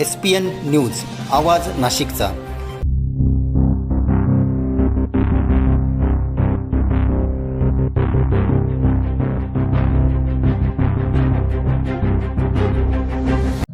S P N news आवाज नाशिकचा.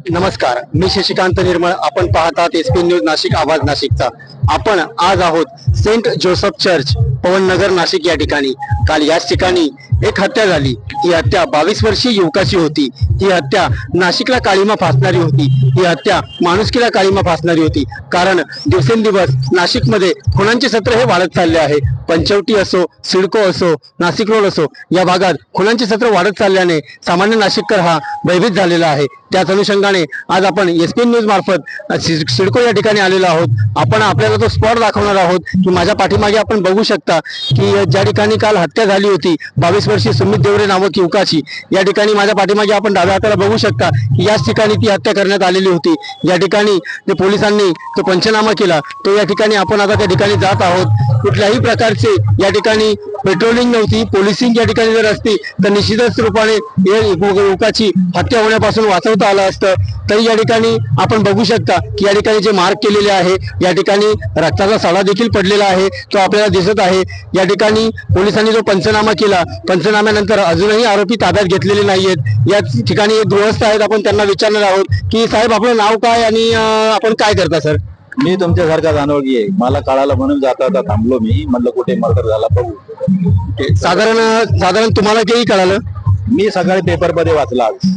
नमस्कार मी शशिकांत निर्मळ. आपण पाहतात एस पी न्यूज नाशिक आवाज नाशिकचा. आपण आज आहोत saint Joseph church Pavannagar Nashik या ठिकाणी. काल याच ठिकाणी एक हत्या झाली. ही हत्या बावीस वर्षीय युवकाची होती. ही हत्या नाशिकला काळीमा फासणारी होती. ही हत्या माणुसकीला काळीमा फासणारी होती. कारण दिवसेंदिवस नाशिकमध्ये खुनांचे सत्र हे वाढत चालले आहे. पंचवटी असो सिडको असो नाशिक रोड असो या भागात खुलांचे सत्र वाढत चालल्याने सामान्य नाशिककर हा भयभीत झालेला आहे. त्याच अनुषंगाने आज आपण एस पी न्यूज मार्फत सिडको या ठिकाणी आलेलो आहोत. आपण आपल्याला तो स्पॉट दाखवणार आहोत की माझ्या पाठीमागे आपण बघू शकता की ज्या ठिकाणी काल हत्या झाली होती बावीस वर्षीय सुमित देवरे नामक युवकाची या ठिकाणी माझ्या पाठीमागे आपण डाव्या हाताला बघू शकता की याच ठिकाणी ती हत्या करण्यात आलेली होती. या ठिकाणी जे पोलिसांनी तो पंचनामा केला तो या ठिकाणी आपण आता त्या ठिकाणी जात आहोत. कुठल्याही प्रकारचे या ठिकाणी पेट्रोलिंग नव्हती. पोलिसिंग या ठिकाणी जर असती तर निश्चितच रूपाने युवकाची हत्या होण्यापासून वाचवता आलं असतं. तरी या ठिकाणी आपण बघू शकता की या ठिकाणी जे मार्क केलेले आहे या ठिकाणी रक्ताचा सडा देखील पडलेला आहे. तो आपल्याला दिसत आहे. या ठिकाणी पोलिसांनी जो पंचनामा केला पंचनाम्यानंतर अजूनही आरोपी ताब्यात घेतलेले नाहीयेत. या ठिकाणी एक गृहस्थ आहेत आपण त्यांना विचारणार आहोत की साहेब आपलं नाव काय आणि आपण काय करता सर? मी तुमच्यासारखा अनोळखी आहे. मला कळालं म्हणून जाता जाता थांबलो मी. म्हणलं कुठे मर्डर झाला बघू. साधारण साधारण तुम्हाला किती कळालं? मी सकाळी पेपरमध्ये वाचला आज.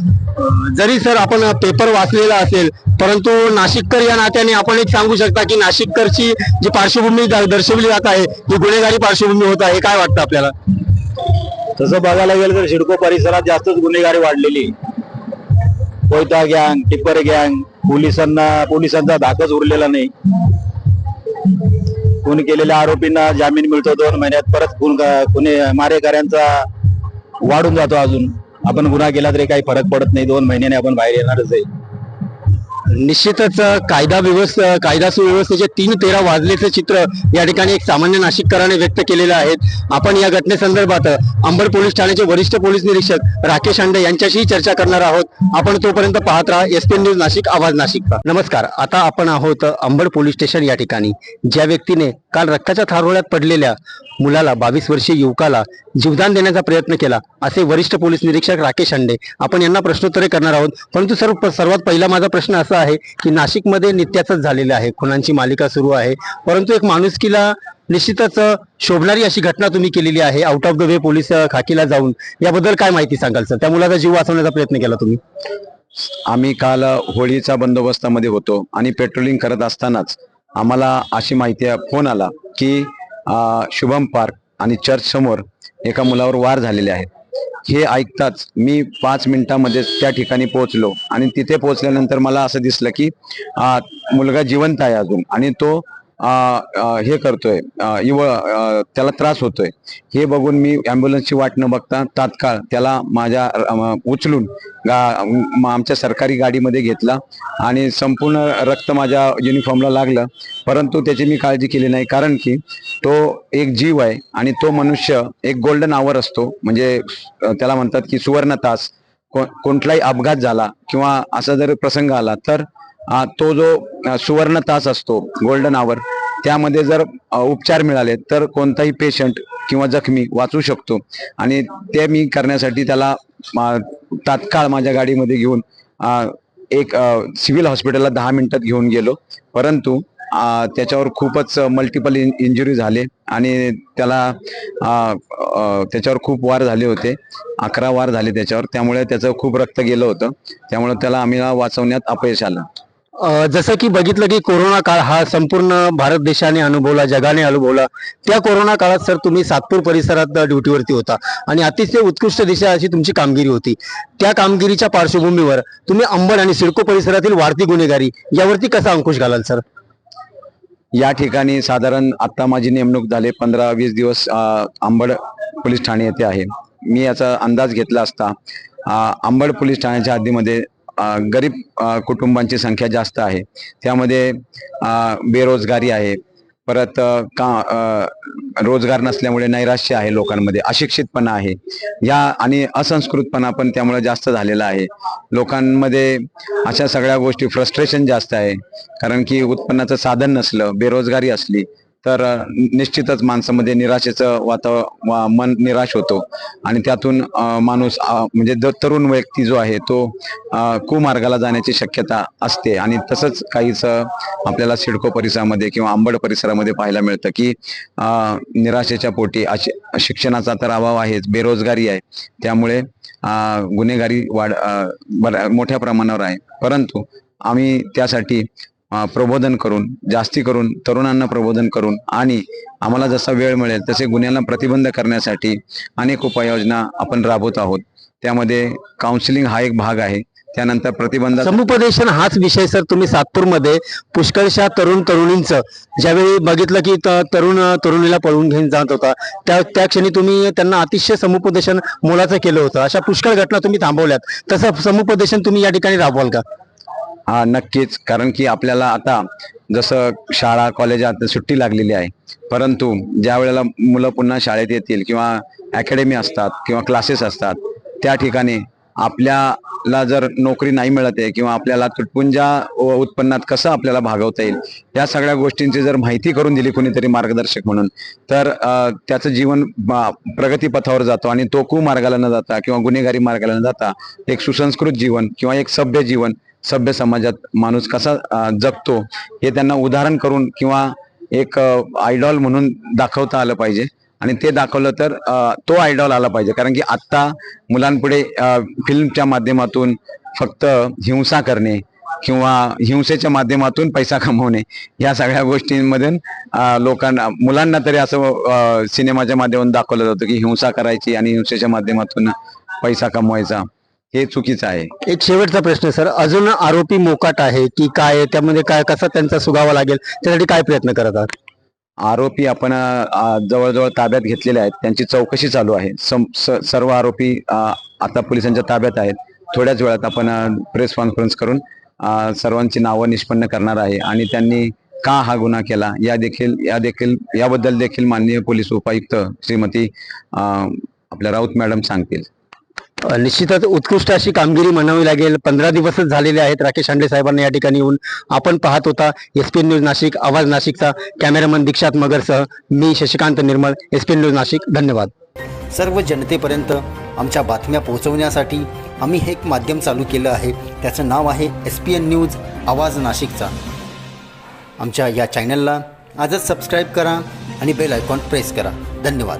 जरी सर आपण पेपर वाचलेला असेल परंतु नाशिककर या नात्याने आपण एक सांगू शकता की नाशिककरची जी पार्श्वभूमी दर्शवली जात आहे ही गुन्हेगारी पार्श्वभूमी होत आहे काय वाटतं आपल्याला? तसं बघायला गेलं तर सिडको परिसरात जास्तच गुन्हेगारी वाढलेली कोयता गँग टिप्पर गँग पोलिसांना पोलिसांचा धाकच उरलेला नाही. खून केलेल्या आरोपींना जामीन मिळतो दोन महिन्यात परत खून खुने मारेकऱ्यांचा वाढून जातो अजून. आपण गुन्हा केला तरी काही फरक पडत नाही दोन महिन्याने आपण बाहेर येणारच आहे. निश्चितच कायदा व्यवस्था कायदा सुव्यवस्थेचे तीन तेरा वाजलेचं चित्र या ठिकाणी एक सामान्य नाशिककराने व्यक्त केलेलं आहे. आपण या घटनेसंदर्भात अंबड पोलीस ठाण्याचे वरिष्ठ पोलीस निरीक्षक राकेश आंडे यांच्याशी चर्चा करणार आहोत. आपण तोपर्यंत पाहत राहा एस न्यूज नाशिक आवाज नाशिक नमस्कार आता आपण आहोत अंबड पोलीस स्टेशन या ठिकाणी. ज्या व्यक्तीने काल रक्ताच्या थारोळ्यात पडलेल्या मुलाला बावीस वर्षीय युवकाला जीवदान देण्याचा प्रयत्न केला असे वरिष्ठ पोलीस निरीक्षक राकेश अंडे आपण यांना प्रश्नोत्तरे करणार आहोत. परंतु सर्व सर्वात पहिला माझा प्रश्न असा आहे की नाशिकमध्ये नित्याचंच झालेलं आहे. खुनांची मालिका सुरू आहे. परंतु एक माणुसकीला निश्चितच शोभणारी अशी घटना तुम्ही केलेली आहे out of the way police खाकीला जाऊन याबद्दल काय माहिती सांगाल सर त्या मुलाचा जीव वाचवण्याचा प्रयत्न केला तुम्ही. आम्ही काल होळीचा बंदोबस्तामध्ये होतो आणि पेट्रोलिंग करत असतानाच आम्हाला अशी माहिती फोन आला की शुभम पार्क आणि चर्च समोर एका मुलावर वार झालेले आहेत हे ऐकताच मी पाच मिनिटामध्ये त्या ठिकाणी पोहोचलो आणि तिथे पोहोचल्यानंतर मला असं दिसलं की मुलगा जिवंत आहे अजून आणि तो हे करतोय. अं, इव त्याला त्रास होतोय. हे बघून मी ॲम्ब्युलन्सची वाट न बघता तात्काळ त्याला माझ्या उचलून गा आमच्या सरकारी गाडीमध्ये घेतला आणि संपूर्ण रक्त माझ्या युनिफॉर्मला लागलं. परंतु त्याची मी काळजी केली नाही. कारण की तो एक जीव आहे आणि तो मनुष्य एक गोल्डन आवर असतो. म्हणजे त्याला म्हणतात की सुवर्ण तास. को- कोणताही अपघात झाला किंवा असा जर प्रसंग आला तर तो जो सुवर्ण तास असतो गोल्डन आवर त्यामध्ये जर उपचार मिळाले तर कोणताही पेशंट किंवा जखमी वाचू शकतो. आणि ते मी करण्यासाठी त्याला तात्काळ माझ्या गाडीमध्ये घेऊन एक सिव्हिल हॉस्पिटलला दहा मिनिटात घेऊन गेलो. परंतु त्याच्यावर खूपच मल्टिपल इंजुरी झाले आणि त्याला त्याच्यावर खूप वार झाले होते. अकरा वार झाले त्याच्यावर. त्यामुळे त्याचं खूप रक्त गेलं होतं. त्यामुळे त्याला आम्ही वाचवण्यात अपयश आलं. जसं की बघितलं की कोरोना काळ हा संपूर्ण भारत देशाने अनुभवला जगाने अनुभवला. त्या कोरोना काळात सर तुम्ही सातपूर परिसरात ड्युटीवरती होता आणि अतिशय उत्कृष्ट दिशा अशी तुमची कामगिरी होती. त्या कामगिरीच्या पार्श्वभूमीवर तुम्ही अंबड आणि सिडको परिसरातील वाढती गुन्हेगारी यावरती कसा अंकुश घालाल सर? या ठिकाणी साधारण आता माझी नेमणूक झाली पंधरा वीस दिवस अंबड पोलीस ठाणे येथे आहे. मी याचा अंदाज घेतला असता अंबड पोलीस ठाण्याच्या हद्दीमध्ये गरीब कुटुंबांची संख्या जास्त आहे. त्यामध्ये बेरोजगारी आहे. परत का रोजगार नसल्यामुळे नैराश्य आहे लोकांमध्ये. अशिक्षितपणा आहे. या आणि असंस्कृतपणा पण त्यामुळे जास्त झालेला आहे. लोकांमध्ये अशा सगळ्या गोष्टी फ्रस्ट्रेशन जास्त आहे. कारण की उत्पन्नाचं साधन नसलं बेरोजगारी असली तर निश्चितच माणसामध्ये निराशेचं वातावरण मन निराश होतो. आणि त्यातून माणूस म्हणजे द- तरुण व्यक्ती जो आहे तो कुमार्गाला जाण्याची शक्यता असते. आणि तसंच काहीच आपल्याला सिडको परिसरामध्ये किंवा आंबड परिसरामध्ये पाहायला मिळतं की निराशेच्या पोटी अशी शिक्षणाचा तर अभाव आहेच बेरोजगारी आहे. त्यामुळे गुन्हेगारी वाढ मोठ्या प्रमाणावर आहे. परंतु आम्ही त्यासाठी प्रबोधन करून जास्ती करून तरुणांना प्रबोधन करून आणि आम्हाला जसा वेळ मिळेल तसे गुन्ह्यांना प्रतिबंध करण्यासाठी अनेक उपाययोजना आपण राबवत आहोत. त्यामध्ये काउन्सिलिंग हा एक भाग आहे. त्यानंतर प्रतिबंध समुपदेशन हाच विषय सर तुम्ही सातपूरमध्ये पुष्कळशा तरुण तरुणींचं ज्यावेळी बघितलं की तरुण तरुणीला पळवून घेऊन जात होता त्या त्या क्षणी तुम्ही त्यांना अतिशय समुपदेशन मोलाचं केलं होतं. अशा पुष्कळ घटना तुम्ही थांबवल्यात. तसं समुपदेशन तुम्ही या ठिकाणी राबवाल का? हा नक्कीच. कारण की आपल्याला आता जसं शाळा कॉलेजात सुट्टी लागलेली आहे. परंतु ज्या वेळेला मुलं पुन्हा शाळेत येतील किंवा अकॅडमी असतात किंवा क्लासेस असतात त्या ठिकाणी आपल्याला जर नोकरी नाही मिळत आहे किंवा आपल्याला तुटपुंजा उत्पन्नात कसं आपल्याला भागवता येईल या सगळ्या गोष्टींची जर माहिती करून दिली कोणीतरी मार्गदर्शक म्हणून तर त्याचं जीवन प्रगतीपथावर जातो आणि तो कुमार्गाला न जाता किंवा गुन्हेगारी मार्गाला न जाता एक सुसंस्कृत जीवन किंवा एक सभ्य जीवन सभ्य समाजात माणूस कसा जगतो हे त्यांना उदाहरण करून किंवा एक आयडॉल म्हणून दाखवता आलं पाहिजे. आणि ते दाखवलं तर तो आयडॉल आला पाहिजे. कारण की आत्ता मुलांपुढे फिल्मच्या माध्यमातून फक्त हिंसा करणे किंवा हिंसेच्या माध्यमातून पैसा कमवणे या सगळ्या गोष्टींमधून लोकांना मुलांना तरी असं सिनेमाच्या माध्यमातून दाखवलं जातं की हिंसा करायची आणि हिंसेच्या माध्यमातून पैसा कमवायचा. हे चुकीचं आहे. एक शेवटचा प्रश्न सर. अजून आरोपी मोकाट आहे की काय आहे? त्यामध्ये काय कसा त्यांचा सुगावा लागेल? त्यासाठी काय प्रयत्न करत आहात? आरोपी आपण अ, जवळजवळ ताब्यात घेतलेले आहेत. त्यांची चौकशी चालू आहे. सम- स- सर्व आरोपी अ, आता पोलिसांच्या ताब्यात आहेत. थोड्याच वेळात आपण प्रेस कॉन्फरन्स करून अ, सर्वांची नावं निष्पन्न करणार आहे आणि त्यांनी का हा गुन्हा केला या देखील या देखील याबद्दल देखील माननीय पोलीस उपायुक्त श्रीमती अ, आपल्या राऊत मॅडम सांगतील. निश्चितच उत्कृष्ट अशी कामगिरी म्हणावी लागेल. पंधरा दिवसच झालेले आहेत राकेश शांडे साहेबांना या ठिकाणी येऊन. आपण पाहत होता एस पी न्यूज नाशिक आवाज नाशिकचा कॅमेरामन दीक्षात मगरसह. मी शशिकांत निर्मळ एस पी न्यूज नाशिक धन्यवाद. सर्व जनतेपर्यंत आमच्या बातम्या पोहोचवण्यासाठी आम्ही हे एक माध्यम चालू केलं आहे. त्याचं नाव आहे एस पी एन न्यूज आवाज नाशिकचा. आमच्या या चॅनलला आजच सबस्क्राईब करा आणि बेल आयकॉन प्रेस करा. धन्यवाद.